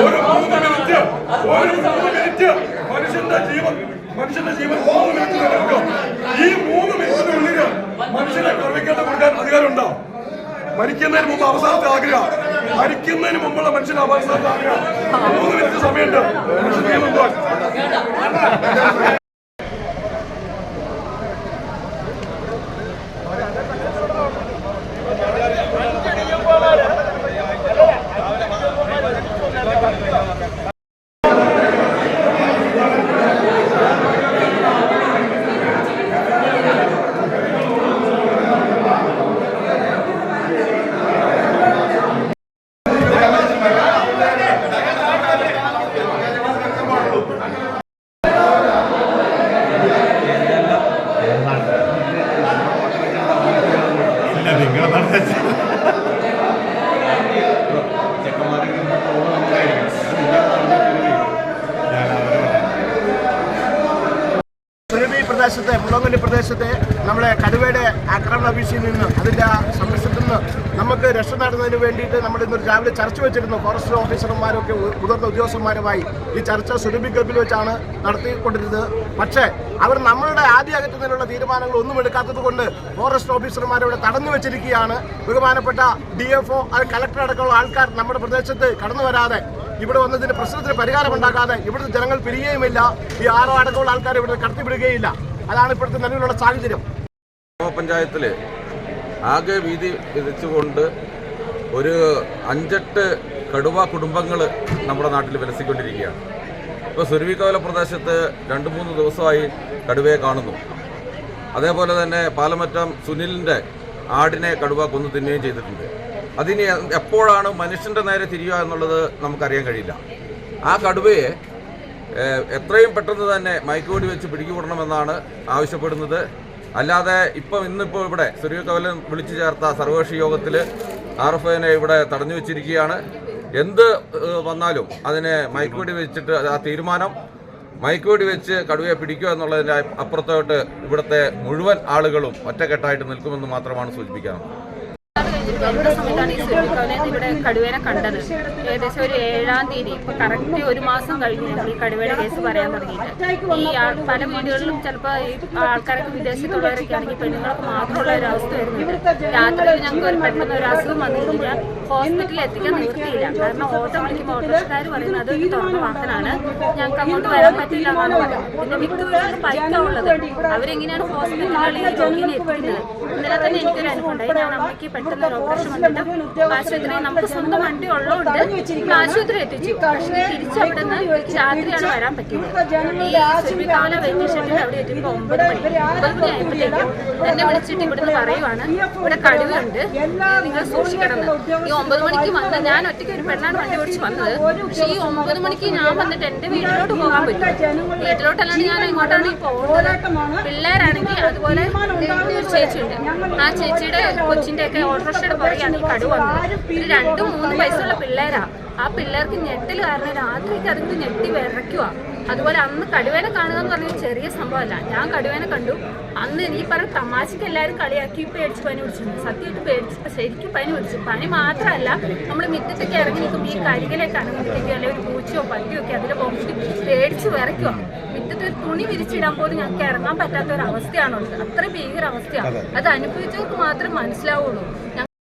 ഒരു മൂന്ന് മിനിറ്റ് ഒരു മൂന്ന് മിനിറ്റ് ജീവൻ മനുഷ്യന്റെ ജീവൻ മൂന്ന് ഈ മൂന്ന് മിനിറ്റിനുള്ളിൽ മനുഷ്യനെ കർമ്മിക്കേണ്ട കൊടുക്കാൻ അധികാരമുണ്ടോ മരിക്കുന്നതിന് മുമ്പ് അവസാനത്തെ ആഗ്രഹം മരിക്കുന്നതിന് മുമ്പുള്ള മനുഷ്യന്റെ അവസാനത്തെ ആഗ്രഹം മൂന്ന് മിനിറ്റ് സമയമുണ്ട് നിങ്ങൾ സുരഭി പ്രദേശത്തെ മുളങ്ങല്ലി പ്രദേശത്തെ നമ്മളെ കടുവയുടെ ആക്രമണ ഭീഷണിയിൽ നിന്ന് അതിന്റെ സംരക്ഷണത്തിൽ നിന്ന് നമുക്ക് രക്ഷ നേടുന്നതിന് വേണ്ടിയിട്ട് നമ്മൾ ഇന്നൊരു രാവിലെ ചർച്ച വെച്ചിരുന്നു. ഫോറസ്റ്റ് ഓഫീസർമാരൊക്കെ മുതിർന്ന ഉദ്യോഗസ്ഥന്മാരുമായി ഈ ചർച്ച സുരഭി ക്ലബിൽ വെച്ചാണ് നടത്തിക്കൊണ്ടിരുന്നത്. പക്ഷേ അവർ നമ്മളുടെ ആദ്യ അകറ്റുന്നതിനുള്ള തീരുമാനങ്ങൾ ഒന്നും എടുക്കാത്തത് കൊണ്ട് ഫോറസ്റ്റ് ഓഫീസർമാരെ തടഞ്ഞു വെച്ചിരിക്കുകയാണ്. ബഹുമാനപ്പെട്ട ഡി എഫ് ഒ അത് കളക്ടർ അടക്കമുള്ള ആൾക്കാർ നമ്മുടെ പ്രദേശത്ത് കടന്നു വരാതെ ഇവിടെ വന്നതിന് പ്രശ്നത്തിന് പരിഹാരമുണ്ടാക്കാതെ ഇവിടുത്തെ ജനങ്ങൾ പിരിയുകയുമില്ല. ഈ ആറോ അടക്കമുള്ള ആൾക്കാർ ഇവിടെ കടത്തിവിടുകയില്ല. അതാണ് ഇപ്പോഴത്തെ നിലവിലുള്ള സാഹചര്യം. ഗ്രാമപഞ്ചായത്തിൽ ആകെ വീതി വിധിച്ചുകൊണ്ട് ഒരു അഞ്ചെട്ട് കടുവ കുടുംബങ്ങൾ നമ്മുടെ നാട്ടിൽ വിലസിക്കൊണ്ടിരിക്കുകയാണ്. ഇപ്പോൾ സുരുവിക്കോല പ്രദേശത്ത് രണ്ട് മൂന്ന് ദിവസമായി കടുവയെ കാണുന്നു. അതേപോലെ തന്നെ പാലമറ്റം സുനിലിന്റെ ആടിനെ കടുവ കൊന്നു തിന്നുകയും ചെയ്തിട്ടുണ്ട്. അതിന് എപ്പോഴാണ് മനുഷ്യന്റെ നേരെ തിരിയുക എന്നുള്ളത് നമുക്കറിയാൻ കഴിയില്ല. ആ കടുവയെ എത്രയും പെട്ടെന്ന് തന്നെ മയക്കുവെടി വെച്ച് പിടികൂടണമെന്നാണ് ആവശ്യപ്പെടുന്നത്. അല്ലാതെ ഇപ്പം ഇന്നിപ്പോൾ ഇവിടെ സുരവിക്കവലൻ വിളിച്ചു ചേർത്ത സർവകക്ഷി യോഗത്തിൽ ആർ എഫ് ഐനെ ഇവിടെ തടഞ്ഞു വെച്ചിരിക്കുകയാണ്. എന്ത് വന്നാലും അതിനെ മയക്കുവെടി വെച്ചിട്ട് ആ തീരുമാനം മയക്കുവെടി വെച്ച് കടുവയെ പിടിക്കുക എന്നുള്ളതിന്റെ അപ്പുറത്തോട്ട് ഇവിടുത്തെ മുഴുവൻ ആളുകളും ഒറ്റക്കെട്ടായിട്ട് നിൽക്കുമെന്ന് മാത്രമാണ് സൂചിപ്പിക്കാനുള്ളത്. വരുന്ന സമയത്താണ് ഈ സുരഭിക്കവലയിൽ ഇവിടെ കടുവേനെ കണ്ടത്. ഏകദേശം ഒരു ഏഴാം തീയതി. ഇപ്പൊ കറക്റ്റ് ഒരു മാസം കഴിഞ്ഞ് ഞങ്ങൾ ഈ കടുവയുടെ കേസ് പറയാൻ തുടങ്ങിയിട്ട്. ഈ പല വീടുകളിലും ചിലപ്പോൾ ഈ ആൾക്കാരൊക്കെ വിദേശത്തുള്ളവരൊക്കെ ആണെങ്കിൽ പെണ്ണുങ്ങൾക്ക് മാത്രമുള്ള ഒരു അവസ്ഥ വരുന്നുണ്ട്. രാത്രി ഞങ്ങൾക്ക് ഒരു പെട്ടെന്ന് ഒരു അസുഖം വന്നു കഴിഞ്ഞാൽ ഹോസ്പിറ്റലിൽ എത്തിക്കാൻ നിർത്തിയില്ല കാരണം ഓട്ടോ വിളിക്കുമ്പോൾ ഓട്ടോക്കാർ പറയുന്നത് അതൊരു തുറന്ന വാഹനമാണ്. ഞങ്ങൾക്ക് അങ്ങോട്ട് വരാൻ പറ്റില്ല എന്നാണ് പറയുന്നത്. പിന്നെ മിക്ക വീടുകളിലും ബൈക്കാണ് ഉള്ളത്. അവരെങ്ങനെയാണ് ഹോസ്പിറ്റലുകളിൽ ജോലിയിൽ എത്തിക്കുന്നത്? ഇന്നലെ തന്നെ എനിക്കൊരു അനുഭവം ഉണ്ടായി. ഞാൻ അമ്മയ്ക്ക് പെട്ടെന്ന് ഓപ്പറേഷൻ വന്നിട്ട് ആശുപത്രി നമുക്ക് സ്വന്തം വണ്ടി ഉള്ളതുകൊണ്ട് ആശുപത്രി എത്തിച്ചു. പക്ഷേ തിരിച്ചവിടെ നിന്ന് രാത്രിയാണ് വരാൻ പറ്റിയത്. ഈ സുരഭിക്കാവല വെയിറ്റിംഗ് ഷെഡിൽ അവിടെ എത്തിയപ്പോൾ ഒമ്പത് മണി ഒമ്പത് മണി ആയപ്പോഴത്തേക്കും എന്നെ വിളിച്ചിട്ട് ഇവിടുന്ന് പറയുവാണ് ഇവിടെ കഴിവുണ്ട് നിങ്ങൾ സൂക്ഷിക്കണം. ഈ ഒമ്പത് മണിക്ക് വന്ന് ഞാൻ ഒറ്റയ്ക്ക് ഒരു പെണ്ണാണ് വണ്ടി ഓടിച്ച് വന്നത്. പക്ഷേ ഈ ഒമ്പത് മണിക്ക് ഞാൻ വന്നിട്ട് എന്റെ വീട്ടിലോട്ട് പോകാൻ പറ്റും വീട്ടിലോട്ടല്ലാണ്ട് ഞാൻ ഇങ്ങോട്ടാണ് പോകുന്നത് പിള്ളേരാണെങ്കിൽ അതുപോലെ ഒരു ചേച്ചിയുണ്ട്. ആ ചേച്ചിയുടെ കൊച്ചിന്റെ ഒക്കെ ഓട്ടോറിക്ഷയുടെ പുറകെയാണ് ഈ കടുവ വന്നത് ഒരു രണ്ടും മൂന്നും വയസ്സുള്ള പിള്ളേരാ. ആ പിള്ളേർക്ക് ഞെട്ടിൽ കാരണം രാത്രിക്ക് അതിന് ഞെട്ടി വിറയ്ക്കുക അതുപോലെ അന്ന് കടുവേനെ കാണുക എന്ന് പറഞ്ഞാൽ ചെറിയ സംഭവമല്ല. ഞാൻ കടുവേനെ കണ്ടു. അന്ന് ഈ പറഞ്ഞ തമാശക്ക് എല്ലാവരും കളിയാക്കി പേടിച്ച് പനി പിടിച്ചു സത്യമായിട്ട് പേടിച്ച് ശരിക്കും പനി പിടിച്ചു. പനി മാത്രമല്ല നമ്മൾ മിറ്റത്തേക്ക് ഇറങ്ങി നിൽക്കുമ്പോൾ ഈ കരികിലേക്ക് ഇറങ്ങിത്തേക്കോ അല്ലെങ്കിൽ ഒരു പൂച്ചയോ പട്ടിയോ ഒക്കെ അതിൽ പോകുമ്പോൾ പേടിച്ച് വിറയ്ക്കുക മിറ്റത്ത് ഒരു തുണി വിരിച്ചിടാൻ പോലും ഞങ്ങൾക്ക് ഇറങ്ങാൻ പറ്റാത്ത ഒരു അവസ്ഥയാണുള്ളത് അത്ര ഭീകര അവസ്ഥയാണ് അത് അനുഭവിച്ചവർക്ക് മാത്രമേ മനസ്സിലാവുള്ളൂ.